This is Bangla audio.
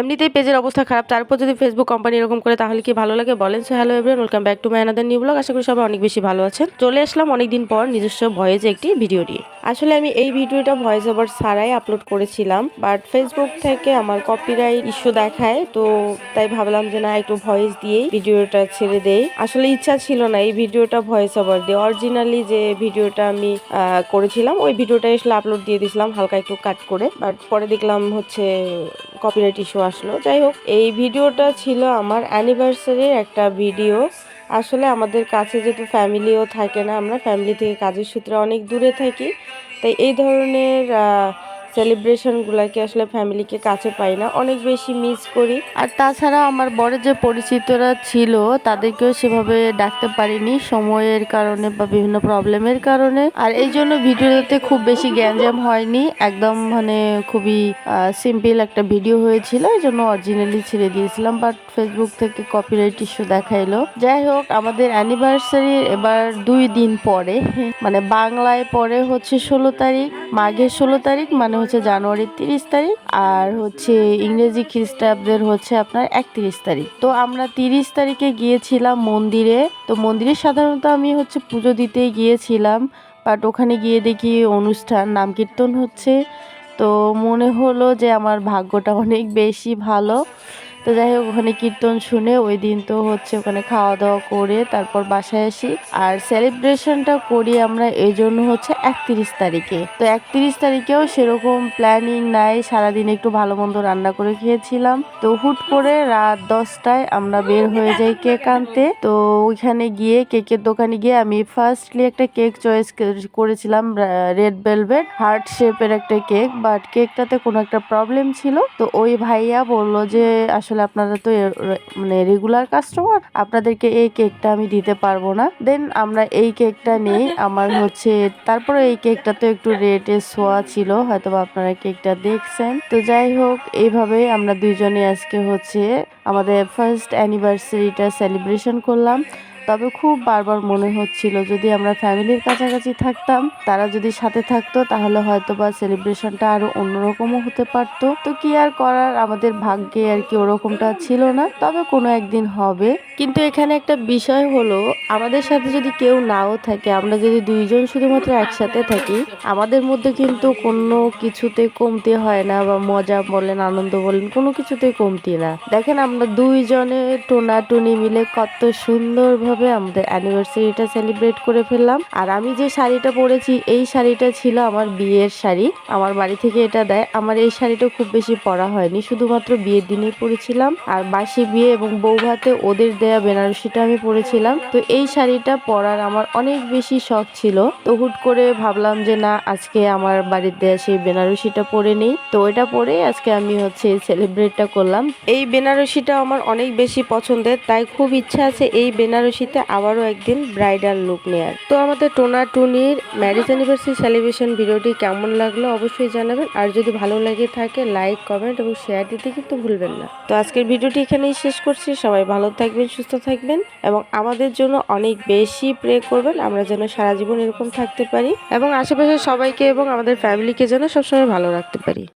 এমনিতেই পেজের অবস্থা খারাপ। তারপর যদি ফেসবুক কোম্পানি এরকম করে তাহলে কি ভালো লাগে? বলেন so hello everyone welcome back to my another new blog আশা করি সবাই অনেক বেশি ভালো আছেন। চলে আসলাম অনেকদিন পর নিজস্ব ভয়েজে একটি ভিডিও নিয়ে। আসলে আমি এই ভিডিওটা ভয়েস ওভার ছাড়াই আপলোড করেছিলাম বাট ফেসবুক থেকে আমার কপিরাইট ইস্যু দেখায়, তো তাই ভাবলাম যে না, একটু ভয়েস দিয়েই ভিডিওটা ছেড়ে দেই। আসলে ইচ্ছা ছিল না এই ভিডিওটা ভয়েস ওভার দিয়ে। অরিজিনালি যে ভিডিওটা আমি করেছিলাম, ওই ভিডিওটা আসলে আপলোড দিয়ে দিয়েছিলাম, হালকা একটু কাট করে বাট পরে দেখলাম হচ্ছে কপিরাইট ইস্যু আসলো। যাই হোক, এই ভিডিওটা ছিল আমার অ্যানিভার্সারির একটা ভিডিও আসলে আমাদের কাছে যেহেতু ফ্যামিলিও থাকে না, আমরা ফ্যামিলি থেকে কাজের সূত্রে অনেক দূরে থাকি। তাই এই ধরনের সেলিব্রেশনগুলোকে আসলে ফ্যামিলিকে কাছে পাই না। অনেক বেশি মিস করি। আর তাছাড়া আমার বড় যে পরিচিতরা ছিল, তাদেরকেও সেভাবে ডাকতে পারিনি সময়ের কারণে বা বিভিন্ন প্রবলেমের কারণে। আর এই জন্য ভিডিওতে খুব বেশি গ্যাঞ্জাম হয়নি। একদম মানে খুবই সিম্পল একটা ভিডিও হয়েছিল। এই জন্য অরিজিনালি ছেড়ে দিয়েছিলাম বাট ফেসবুক থেকে কপিরাইট ইস্যু দেখাইলো। যাই হোক, আমাদের অ্যানিভার্সারি এবার দুই দিন পরে মানে বাংলায় পরে হচ্ছে ষোলো তারিখ, মাঘের ষোলো তারিখ মানে হচ্ছে জানুয়ারির তিরিশ তারিখ আর হচ্ছে ইংরেজি খ্রিস্টাব্দের হচ্ছে আপনার একত্রিশ তারিখ। তো আমরা তিরিশ তারিখে গিয়েছিলাম মন্দিরে। তো মন্দিরে সাধারণত আমি হচ্ছে পুজো দিতে গিয়েছিলাম বাট ওখানে গিয়ে দেখি অনুষ্ঠান নাম কীর্তন হচ্ছে। তো মনে হলো যে আমার ভাগ্যটা অনেক বেশি ভালো। তো যাই হোক, ওখানে কীর্তন শুনে ওই দিন তো হচ্ছে ওখানে খাওয়া দাওয়া করে তারপর বাসায় আসি। আর সেলিব্রেশনটা করি আমরা এই জন্য হচ্ছে একত্রিশ তারিখে। তো একত্রিশ তারিখেও সেরকম প্ল্যানিং নাই, সারাদিন একটু ভালো মন্দ রান্না করে খেয়েছিলাম। তো হুট করে রাত দশটায় আমরা বের হয়ে যাই কেক আনতে। তো ওইখানে গিয়ে কেকের দোকানে গিয়ে আমি ফার্স্টলি একটা কেক চয়েস করেছিলাম রেড ভেলভেট হার্ট শেপের একটা কেক। বাট কেকটাতে কোনো একটা প্রবলেম ছিল। তো ওই ভাইয়া বলল যে আসলে আপনারা তো মানে রেগুলার কাস্টমার আপনাদেরকে এই কেকটা আমি দিতে পারব না। দেন আমরা এই কেকটা নেই, আমার হচ্ছে, তারপরে এই কেকটা তো একটু রেটে সোয়া ছিল হয়তো আপনারা কেকটা দেখছেন। তো যাই হোক, এইভাবে আমরা দুইজনে আজকে হচ্ছে আমাদের ফার্স্ট অ্যানিভার্সারিটা সেলিব্রেশন করলাম। তবে খুব বারবার মনে হচ্ছিল যদি আমরা ফ্যামিলির কাছাকাছি থাকতাম, তারা যদি সাথে থাকতো তাহলে হয়তো বা সেলিব্রেশনটা আরও অন্যরকমও হতে পারতো। তো কি আর করার, আমাদের ভাগ্যে আর কি ওরকমটা ছিল না। তবে কোনো একদিন হবে। কিন্তু এখানে একটা বিষয় হলো, আমাদের সাথে যদি কেউ নাও থাকে, আমরা যদি দুইজন শুধুমাত্র একসাথে থাকি, আমাদের মধ্যে কিন্তু কোনো কিছুতে কমতি হয় না বা মজা বলেন, আনন্দ বলেন, কোনো কিছুতে কমতি না। দেখেন আমরা দুইজনে টোনাটুনি মিলে কত সুন্দরভাবে আমাদের অ্যানিভার্সারিটা সেলিব্রেট করে ফেললাম। আর আমি যে শাড়িটা পরেছি, এই শাড়িটা ছিল আমার বিয়ের শাড়ি। আমার বাড়ি থেকে এটা দেয়। আমার এই শাড়িটা খুব বেশি পরা হয়নি, শুধুমাত্র বিয়ের দিনেই পরেছিলাম। আর বাসি বিয়ে এবং বৌভাতে ওদের দেয়া বেনারসিটা আমি পরেছিলাম। তো এই শাড়িটা পরার আমার অনেক বেশি শখ ছিল। তো হুট করে ভাবলাম যে না, আজকে আমার বাড়ির দেয়া সেই বেনারসিটা পরে নেই। তো এটা পরে আজকে আমি হচ্ছে সেলিব্রেটটা করলাম। এই বেনারসিটা আমার অনেক বেশি পছন্দের, তাই খুব ইচ্ছা আছে এই বেনারসিতে আবারও একদিন ব্রাইডাল লুক নেয়ার। তো আমাদের টোনা টুনির ম্যারেজ অ্যানিভার্সারি সেলিব্রেশন ভিডিওটি কেমন লাগল অবশ্যই জানাবেন। আর যদি ভালো লাগে থাকে, লাইক, কমেন্ট এবং শেয়ার দিতে কিন্তু ভুলবেন না। তো আজকের ভিডিওটি এখানেই শেষ করছি। সবাই ভালো থাকবেন, সুস্থ থাকবেন এবং আমাদের জন্য অনেক বেশি প্রে করবেন। আমরা যেন সারা জীবন এরকম থাকতে পারি এবং আশেপাশে সবাইকে এবং আমাদের ফ্যামিলিকে যেন সবসময় ভালো রাখতে পারি।